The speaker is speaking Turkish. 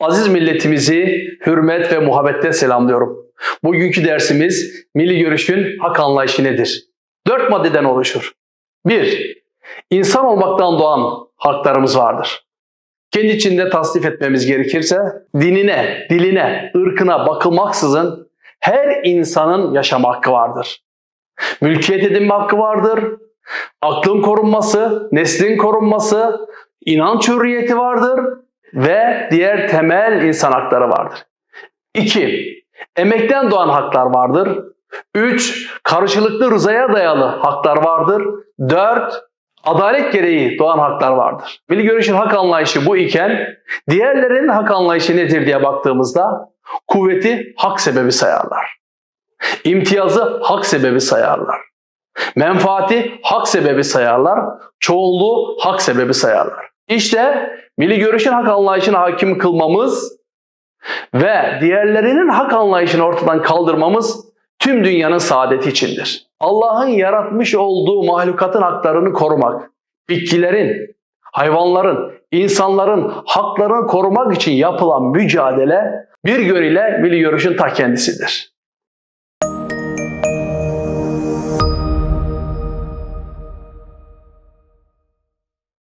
Aziz milletimizi hürmet ve muhabbetle selamlıyorum. Bugünkü dersimiz milli görüşün hak anlayışı nedir? Dört maddeden oluşur. 1. İnsan olmaktan doğan haklarımız vardır. Kendi içinde tasnif etmemiz gerekirse dinine, diline, ırkına bakılmaksızın her insanın yaşama hakkı vardır. Mülkiyet edinme hakkı vardır. Aklın korunması, neslin korunması, inanç hürriyeti vardır ve diğer temel insan hakları vardır. 2. Emekten doğan haklar vardır. 3. Karşılıklı rızaya dayalı haklar vardır. 4. Adalet gereği doğan haklar vardır. Milli görüşün hak anlayışı bu iken diğerlerinin hak anlayışı nedir diye baktığımızda kuvveti hak sebebi sayarlar. İmtiyazı hak sebebi sayarlar. Menfaati hak sebebi sayarlar. Çoğunluğu hak sebebi sayarlar. İşte milli görüşün hak anlayışına hakim kılmamız ve diğerlerinin hak anlayışını ortadan kaldırmamız tüm dünyanın saadeti içindir. Allah'ın yaratmış olduğu mahlukatın haklarını korumak, bitkilerin, hayvanların, insanların haklarını korumak için yapılan mücadele bir yönüyle milli görüşün ta kendisidir.